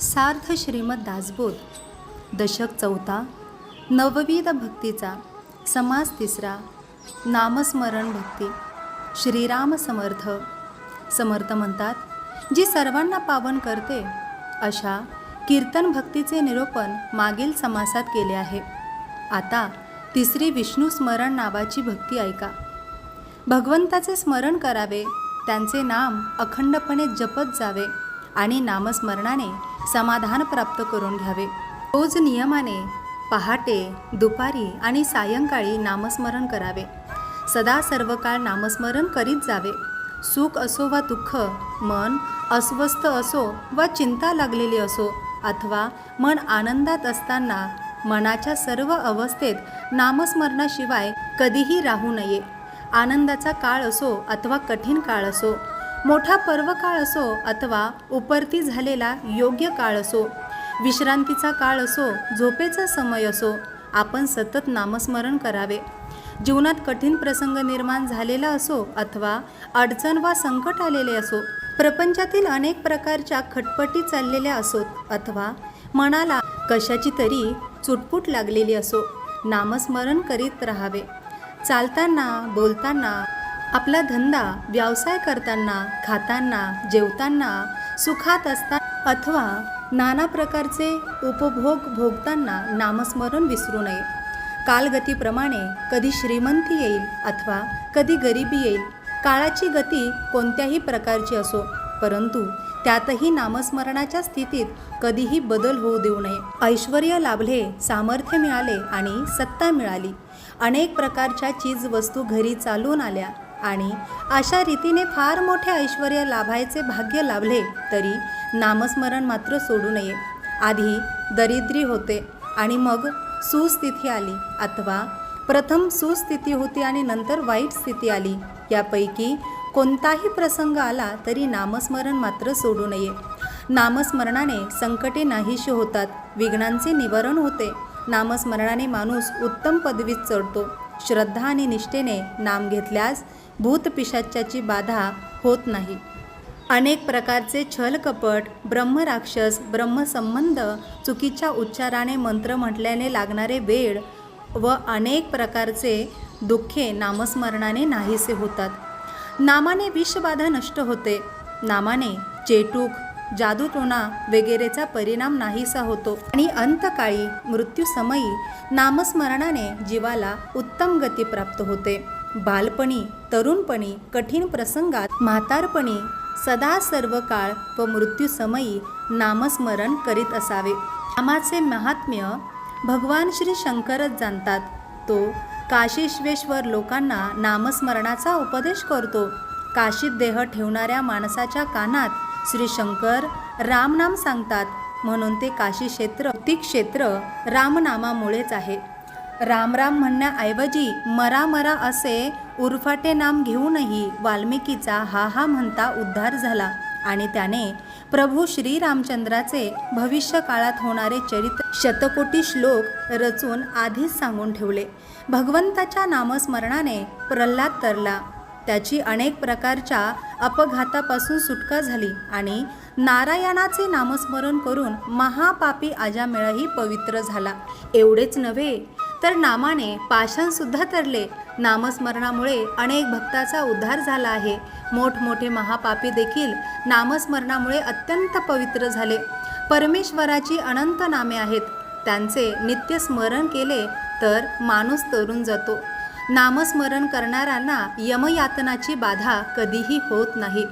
सार्थ श्रीमद दासबोध. दशक चौथा नवविध भक्तीचा समास तिसरा नामस्मरण भक्ती. श्रीराम समर्थ. समर्थ म्हणतात जी सर्वांना पावन करते अशा कीर्तन भक्तीचे निरूपण मागील समासात केले आहे. आता तिसरी विष्णू स्मरण नावाची भक्ती ऐका. भगवंताचे स्मरण करावे त्यांचे नाम अखंडपणे जपत जावे आणि नामस्मरणाने समाधान प्राप्त करून घ्यावे. रोज नियमाने पहाटे दुपारी आणि सायंकाळी नामस्मरण करावे. सदा सर्व काळ नामस्मरण करीत जावे. सुख असो वा दुःख मन अस्वस्थ असो वा चिंता लागलेली असो अथवा मन आनंदात असताना मनाच्या सर्व अवस्थेत नामस्मरणाशिवाय कधीही राहू नये. आनंदाचा काळ असो अथवा कठीण काळ असो मोठा पर्वकाळ असो अथवा उपरती झालेला योग्य काळ असो विश्रांतीचा काळ असो झोपेचा समय असो आपण सतत नामस्मरण करावे. जीवनात कठीण प्रसंग निर्माण झालेला असो अथवा अडचण वा संकट आलेले असो प्रपंचातील अनेक प्रकारच्या खटपटी चाललेल्या असोत अथवा मनाला कशाची तरी चुटपुट लागलेली असो नामस्मरण करीत राहावे. चालताना बोलताना आपला धंदा व्यवसाय करताना खाताना जेवताना सुखात असताना अथवा नाना प्रकारचे उपभोग भोगताना नामस्मरण विसरू नये. कालगतीप्रमाणे कधी श्रीमंती येईल अथवा कधी गरिबी येईल काळाची गती कोणत्याही प्रकारची असो परंतु त्यातही नामस्मरणाच्या स्थितीत कधीही बदल होऊ देऊ नये. ऐश्वर लाभले सामर्थ्य मिळाले आणि सत्ता मिळाली. अनेक प्रकारच्या चीज वस्तू घरी चालून आल्या. आणि अशा रीतीने फार मोठे ऐश्वर लाभायचे भाग्य लाभले तरी नामस्मरण मात्र सोडू नये. आधी दरिद्री होते आणि मग सुस्थिती आली. अथवा प्रथम सुस्थिती होती आणि नंतर वाईट स्थिती आली. यापैकी कोणताही प्रसंग आला तरी नामस्मरण मात्र सोडू नये. नामस्मरणाने संकटे नाहीशी होतात. विघ्नांचे निवारण होते. नामस्मरणाने माणूस उत्तम पदवीत चढतो. श्रद्धा आणि निष्ठेने नाम घेतल्यास भूतपिशाच्याची बाधा होत नाही. अनेक प्रकारचे छल कपट ब्रह्मराक्षस ब्रह्मसंबंध चुकीच्या उच्चाराने मंत्र म्हटल्याने लागणारे वेळ व अनेक प्रकारचे दुःखे नामस्मरणाने नाहीसे होतात. नामाने विषबाधा नष्ट होते. नामाने चेटूक जादूटोणा वगैरेचा परिणाम नाहीसा होतो. आणि अंतकाळी मृत्यूसमयी नामस्मरणाने जीवाला उत्तम गती प्राप्त होते. बालपणी तरुणपणी कठीण प्रसंगात म्हातारपणी सदा सर्व काळ व मृत्यूसमयी नामस्मरण करीत असावे. नामाचे महात्म्य भगवान श्री शंकरच जाणतात. तो काशीश्वेश्वर लोकांना नामस्मरणाचा उपदेश करतो. काशीत देह ठेवणाऱ्या माणसाच्या कानात श्री शंकर रामनाम सांगतात. म्हणून ते काशी क्षेत्र क्षेत्र रामनामामुळेच आहे. रामराम म्हणण्याऐवजी मरा मरा असे उरफाटे नाम घेऊनही वाल्मिकीचा हा हा म्हणता उद्धार झाला आणि त्याने प्रभू श्रीरामचंद्राचे भविष्य काळात होणारे चरित्र शतकोटी श्लोक रचून आधीच सांगून ठेवले. भगवंताच्या नामस्मरणाने प्रल्हाद तरला त्याची अनेक प्रकारच्या अपघातापासून सुटका झाली आणि नारायणाचे नामस्मरण करून महापापी आजामेळही पवित्र झाला. एवढेच नव्हे तर नामाने पाषाणसुद्धा तरले. नामस्मरणामुळे अनेक भक्ताचा उद्धार झाला आहे. मोठमोठे महापापी देखील नामस्मरणामुळे अत्यंत पवित्र झाले. परमेश्वराची अनंत नामे आहेत. त्यांचे नित्य स्मरण केले तर माणूस तरून जातो. नामस्मरण करणाऱ्यांना यमयातनाची बाधा कधीही होत नाही.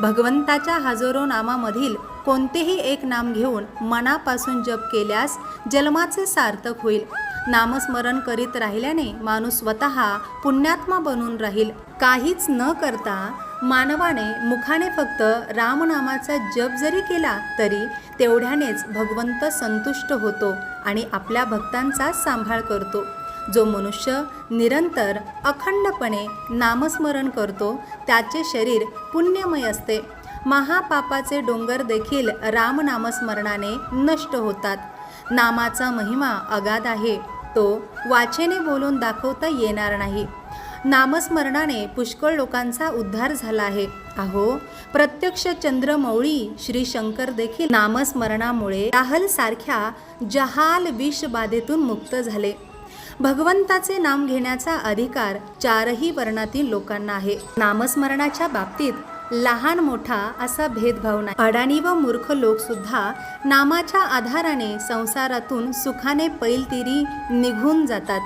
भगवंताच्या हजारो नामामधील कोणतेही एक नाम घेऊन मनापासून जप केल्यास जन्माचे सार्थक होईल. नामस्मरण करीत राहिल्याने माणूस स्वतः पुण्यात्मा बनून राहील. काहीच न करता मानवाने मुखाने फक्त रामनामाचा जप जरी केला तरी तेवढ्यानेच भगवंत संतुष्ट होतो आणि आपल्या भक्तांचा सांभाळ करतो. जो मनुष्य निरंतर अखंडपणे नामस्मरण करतो त्याचे शरीर पुण्यमय असते. महापापाचे डोंगर देखील रामनामस्मरणाने नष्ट होतात. नामाचा महिमा अगाध आहे. तो वाचेने बोलून दाखवता येणार नाही. नामस्मरणाने पुष्कळ लोकांचा उद्धार झाला आहे. अहो प्रत्यक्ष चंद्रमौळी श्री शंकर देखील नामस्मरणामुळे राहल सारख्या जहाल विषबाधेतून मुक्त झाले. भगवंताचे नाम घेण्याचा अधिकार चारही वर्णातील लोकांना आहे. नामस्मरणाच्या बाबतीत लहान मोठा असा भेदभाव नाही. अडाणी व मूर्ख लोक सुद्धा नामाच्या आधाराने संसारातून सुखाने पैलतिरी निघून जातात.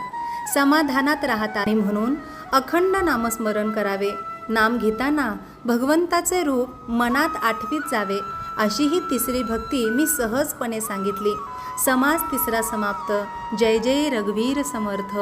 समाधानात राहतात. म्हणून अखंड नामस्मरण करावे. नाम घेताना भगवंताचे रूप मनात आठवीत जावे. अशी ही तिसरी भक्ती मी सहजपणे सांगितली. समास तिसरा समाप्त. जय जय रघुवीर समर्थ.